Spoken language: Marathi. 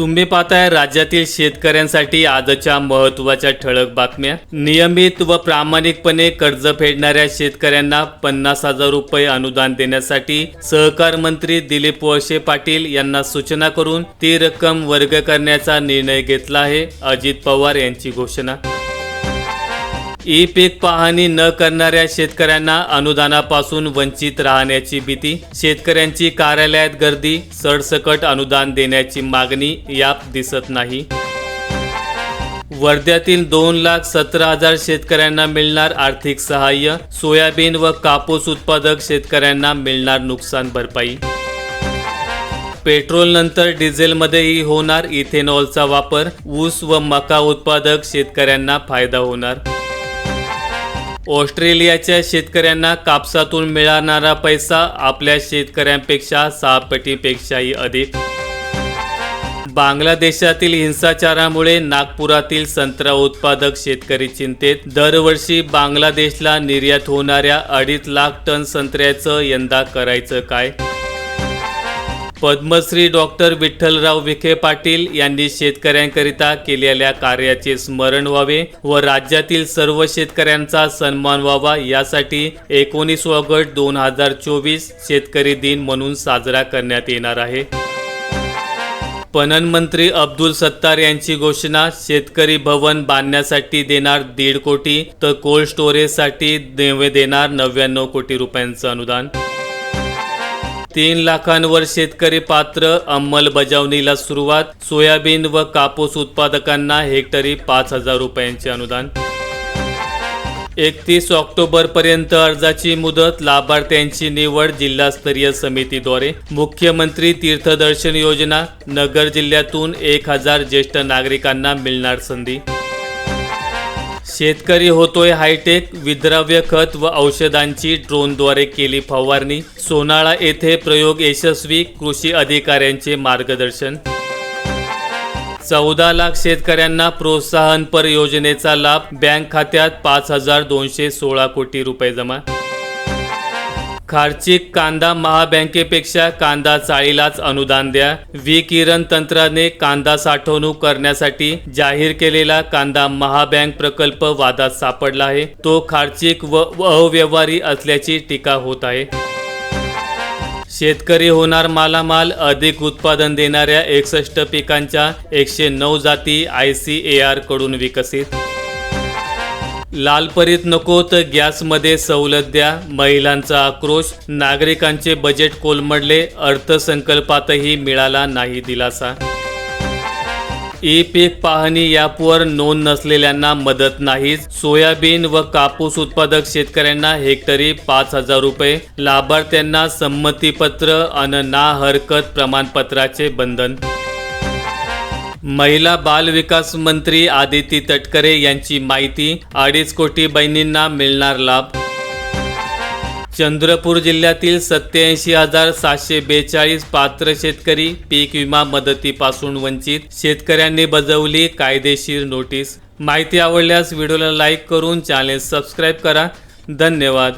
तुम्ही पाहताय राज्यातील शेतकऱ्यांसाठी आजच्या महत्त्वाच्या ठळक बातम्या. नियमित व प्रामाणिकपणे कर्ज फेडणाऱ्या शेतकऱ्यांना पन्नास हजार रुपये अनुदान देण्यासाठी सहकार मंत्री दिलीप वळसे पाटील यांना सूचना करून ती रक्कम वर्ग करण्याचा निर्णय घेतला आहे अजित पवार यांची घोषणा. ई पीक पाहणी न करणाऱ्या शेतकऱ्यांना अनुदानापासून वंचित राहण्याची भीती. शेतकऱ्यांची कार्यालयात गर्दी सरसकट अनुदान देण्याची मागणी यात दिसत नाही. वर्ध्यातील दोन लाख सतरा हजार शेतकऱ्यांना मिळणार आर्थिक सहाय्य. सोयाबीन व कापूस उत्पादक शेतकऱ्यांना मिळणार नुकसान भरपाई. पेट्रोल नंतर डिझेलमध्येही होणार इथेनॉलचा वापर. ऊस व मका उत्पादक शेतकऱ्यांना फायदा होणार. ऑस्ट्रेलियाच्या शेतकऱ्यांना कापसातून मिळणारा पैसा आपल्या शेतकऱ्यांपेक्षा सहा पटीपेक्षाही अधिक. बांगलादेशातील हिंसाचारामुळे नागपुरातील संत्रा उत्पादक शेतकरी चिंतेत. दरवर्षी बांगलादेशला निर्यात होणाऱ्या अडीच लाख टन संत्र्याचं यंदा करायचं काय? पद्मश्री डॉक्टर विठ्ठलराव विखे पाटील यांनी शेतकऱ्यांकरिता केलेल्या कार्याचे स्मरण व्हावे व राज्यातील सर्व शेतकऱ्यांचा सन्मान व्हावा यासाठी एकोणीस ऑगस्ट दोन हजार चोवीस शेतकरी दिन म्हणून साजरा करण्यात येणार आहे. पणन मंत्री अब्दुल सत्तार यांची घोषणा शेतकरी भवन बांधण्यासाठी देणार दीड कोटी तर कोल्ड स्टोरेजसाठी देवे देणार नव्याण्णव कोटी रुपयांचं अनुदान. तीन लाखांवर शेतकरी पात्र अंमलबजावणीला सुरुवात. सोयाबीन व कापूस उत्पादकांना हेक्टरी पाच हजार रुपयांचे अनुदान. एकतीस ऑक्टोबरपर्यंत अर्जाची मुदत लाभार्थ्यांची निवड जिल्हास्तरीय समितीद्वारे. मुख्यमंत्री तीर्थदर्शन योजना नगर जिल्ह्यातून एक हजार ज्येष्ठ नागरिकांना मिळणार संधी. शेतकरी होतोय हायटेक विद्राव्य खत व औषधांची ड्रोनद्वारे केली फवारणी. सोनाळा येथे प्रयोग यशस्वी कृषी अधिकाऱ्यांचे मार्गदर्शन. चौदा लाख शेतकऱ्यांना प्रोत्साहनपर योजनेचा लाभ. बँक खात्यात पाच हजार दोनशे सोळा कोटी रुपये जमा. खार्चिक कांदा महाबँकेपेक्षा कांदा चाळीलाच अनुदान द्या. वी किरण तंत्राने कांदा साठवणूक करण्यासाठी जाहीर केलेला कांदा महाबँक प्रकल्प वादात सापडला आहे. तो खार्चिक व व अव्यवहारी असल्याची टीका होत आहे. शेतकरी होणार मालामाल अधिक उत्पादन देणाऱ्या एकसष्ट पिकांच्या एकशे नऊ जाती आय सी ए आरकडून विकसित लालपरीत नको तर गॅसमध्ये सवलत द्या. महिलांचा आक्रोश. नागरिकांचे बजेट कोलमडले. अर्थसंकल्पातही मिळाला नाही दिलासा. ई पीक पाहणी ॲपवर नोंद नसलेल्यांना मदत नाही सोयाबीन व कापूस उत्पादक शेतकऱ्यांना हेक्टरी पाच हजार रुपये. लाभार्थ्यांना संमतीपत्र अन ना हरकत प्रमाणपत्राचे बंधन. महिला बाल विकास मंत्री आदिती तटकरे यांची माहिती अडीच कोटी बहिणींना मिळणार लाभ. चंद्रपूर जिल्ह्यातील सत्याऐंशी हजार सातशे बेचाळीस पात्र शेतकरी पीक विमा मदतीपासून वंचित. शेतकऱ्यांनी बजावली कायदेशीर नोटीस. माहिती आवडल्यास व्हिडिओला लाईक करून चॅनेल सबस्क्राईब करा. धन्यवाद.